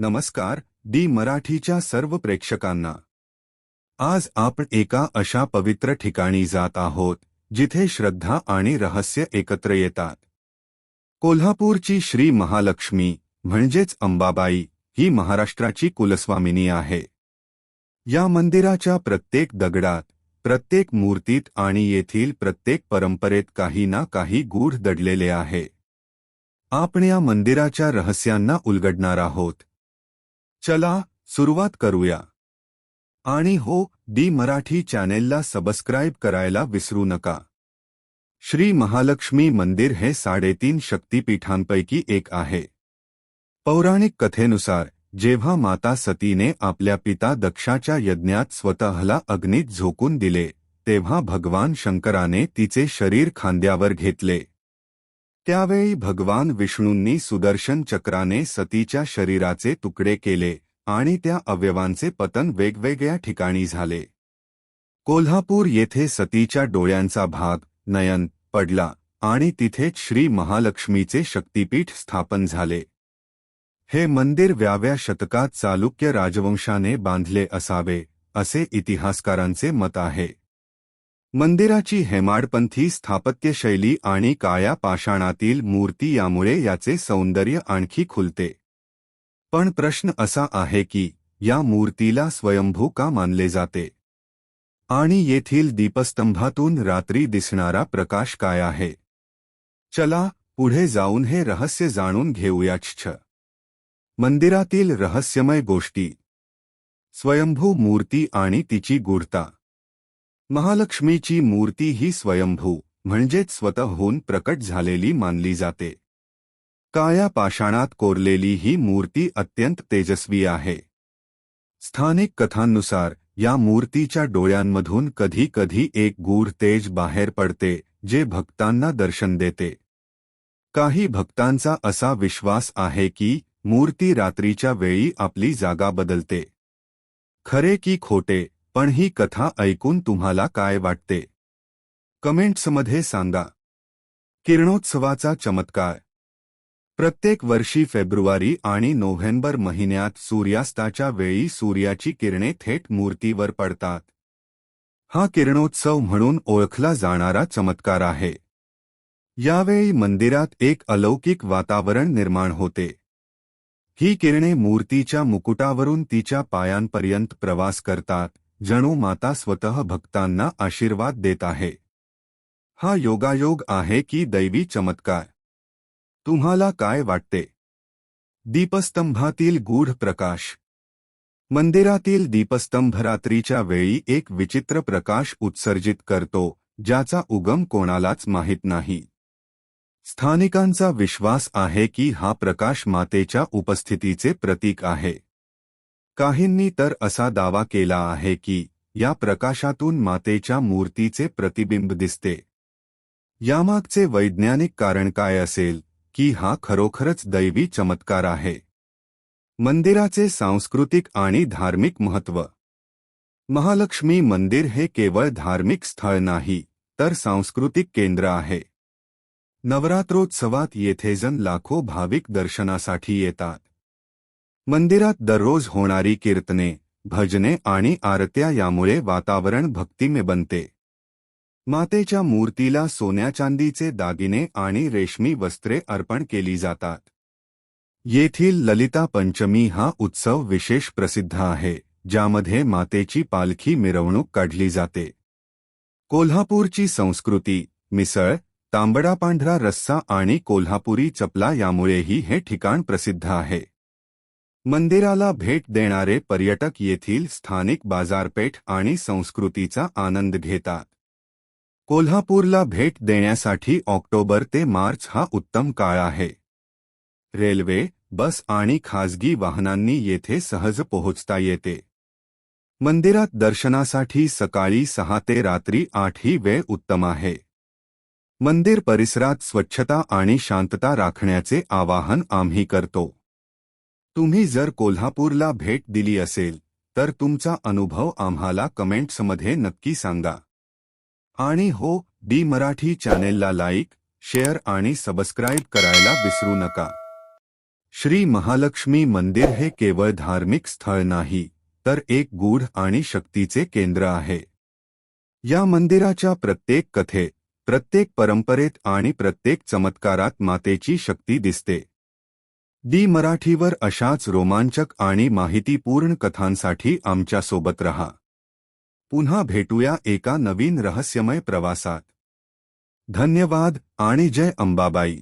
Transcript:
नमस्कार डी मराठीच्या सर्व प्रेक्षकांना. आज आपण एका अशा पवित्र ठिकाणी जात आहोत जिथे श्रद्धा आणि रहस्य एकत्र येतात. कोल्हापूरची श्री महालक्ष्मी म्हणजेच अंबाबाई ही महाराष्ट्राची कुलस्वामिनी आहे. या मंदिराच्या प्रत्येक दगडात प्रत्येक मूर्तीत आणि येथील प्रत्येक परंपरेत काही ना काही गूढ दडलेले आहे. आपण या मंदिराच्या रहस्यांना उलगडणार आहोत. चला सुरुवात करूया. आणि हो दी मराठी चॅनेलला सबस्क्राईब करायला विसरू नका. श्री महालक्ष्मी मंदिर हे साडेतीन शक्तीपीठांपैकी एक आहे. पौराणिक कथेनुसार जेव्हा माता सतीने आपल्या पिता दक्षाच्या यज्ञात स्वतःला अग्नीत झोकून दिले तेव्हा भगवान शंकराने तिचे शरीर खांद्यावर घेतले. त्यावेळी भगवान विष्णूंनी सुदर्शन चक्राने सतीच्या शरीराचे तुकडे केले आणि त्या अवयवांचे पतन वेगवेगळ्या ठिकाणी झाले. कोल्हापूर येथे सतीच्या डोळ्यांचा भाग नयन पडला आणि तिथेच श्री महालक्ष्मीचे शक्तीपीठ स्थापन झाले. हे मंदिर व्याव्या शतकात चालुक्य राजवंशाने बांधले असावे असे इतिहासकारांचे मत आहे. मंदिराची हेमाडपंथी स्थापत्यशैली आणि काळ्या पाषाणातील मूर्ती यामुळे याचे सौंदर्य आणखी खुलते. पण प्रश्न असा आहे की या मूर्तीला स्वयंभू का मानले जाते? आणि येथील दीपस्तंभातून रात्री दिसणारा प्रकाश काय आहे? चला पुढे जाऊन हे रहस्य जाणून घेऊयाच मंदिरातील रहस्यमय गोष्टी. स्वयंभू मूर्ती आणि तिची गूढता. महालक्ष्मीची मूर्ती ही स्वयंभू, म्हणजेच स्वतःहून प्रकट झालेली मानली जाते. काळ्या पाषाणात कोरलेली ही मूर्ती अत्यंत तेजस्वी आहे. स्थानिक कथांनुसार, या मूर्तीच्या डोळ्यांमधून कधी कधी एक गूढ तेज बाहेर पडते, जे भक्तांना दर्शन देते. काही भक्तांचा असा विश्वास आहे की, मूर्ती रात्रीच्या वेळी आपली जागा बदलते. खरे की खोटे पण ही कथा ऐकून तुम्हाला काय वाटते? कमेंट्समध्ये सांगा. किरणोत्सवाचा चमत्कार. प्रत्येक वर्षी फेब्रुवारी आणि नोव्हेंबर महिन्यात सूर्यास्ताच्या वेळी सूर्याची किरणे थेट मूर्तीवर पडतात. हा किरणोत्सव म्हणून ओळखला जाणारा चमत्कार आहे. यावेळी मंदिरात एक अलौकिक वातावरण निर्माण होते. ही किरणे मूर्तीच्या मुकुटावरून तिच्या पायांपर्यंत प्रवास करतात. जणू माता स्वतः भक्तांना आशीर्वाद देत आहे. हा योगायोग आहे की दैवी चमत्कार? तुम्हाला काय वाटते? दीपस्तंभातील गूढ प्रकाश. मंदिरातील दीपस्तंभ रात्रीच्या वेळी एक विचित्र प्रकाश उत्सर्जित करतो ज्याचा उगम कोणालाच माहीत नाही. स्थानिकांचा विश्वास आहे की हा प्रकाश मातेच्या उपस्थितीचे प्रतीक आहे. काहींनी तर असा दावा केला आहे की या प्रकाशातून मातेच्या मूर्तीचे प्रतिबिंब दिसते. यामागचे वैज्ञानिक कारण काय असेल की हा खरोखरच दैवी चमत्कार आहे. मंदिराचे सांस्कृतिक आणि धार्मिक महत्त्व. महालक्ष्मी मंदिर हे केवळ धार्मिक स्थळ नाही तर सांस्कृतिक केंद्र आहे. नवरात्रोत्सवात येथेजण लाखो भाविक दर्शनासाठी येतात. मंदिरात दररोज होणारी कीर्तने भजने आणि आरत्या यामुळे वातावरण भक्तिमय बनते. मातेच्या मूर्तीला सोन्या चांदीचे दागिने आणि रेशमी वस्त्रे अर्पण केली जातात. येथील ललिता पंचमी हा उत्सव विशेष प्रसिद्ध आहे ज्यामध्ये मातेची पालखी मिरवणूक काढली जाते. कोल्हापूरची संस्कृती मिसळ तांबडा पांढरा रस्सा आणि कोल्हापुरी चपला यामुळेही हे ठिकाण प्रसिद्ध आहे. मंदिराला भेट देणारे पर्यटक येथील स्थानिक बाजारपेठ आणि संस्कृतीचा आनंद घेतात. कोल्हापूरला भेट देण्यासाठी ऑक्टोबर ते मार्च हा उत्तम काळ आहे. रेल्वे बस आणि खाजगी वाहनांनी येथे सहज पोहोचता येते. मंदिरात दर्शनासाठी सकाळी सहा ते रात्री आठ ही वेळ उत्तम आहे. मंदिर परिसरात स्वच्छता आणि शांतता राखण्याचे आवाहन आम्ही करतो. तुम्ही जर कोल्हापूरला भेट दिली असेल तर तुमचा अनुभव आम्हाला कमेंट्समध्ये नक्की सांगा. आणि हो डी मराठी चॅनेलला लाईक शेअर आणि सबस्क्राईब करायला विसरू नका. श्री महालक्ष्मी मंदिर हे केवळ धार्मिक स्थळ नाही तर एक गूढ आणि शक्तीचे केंद्र आहे. या मंदिराच्या प्रत्येक कथेत प्रत्येक परंपरेत आणि प्रत्येक चमत्कारात मातेची शक्ती दिसते. डी मराठीवर अशाच रोमांचक आणि माहितीपूर्ण कथांसाठी आमच्यासोबत रहा. पुन्हा भेटूया एका नवीन रहस्यमय प्रवासात. धन्यवाद आणि जय अंबाबाई.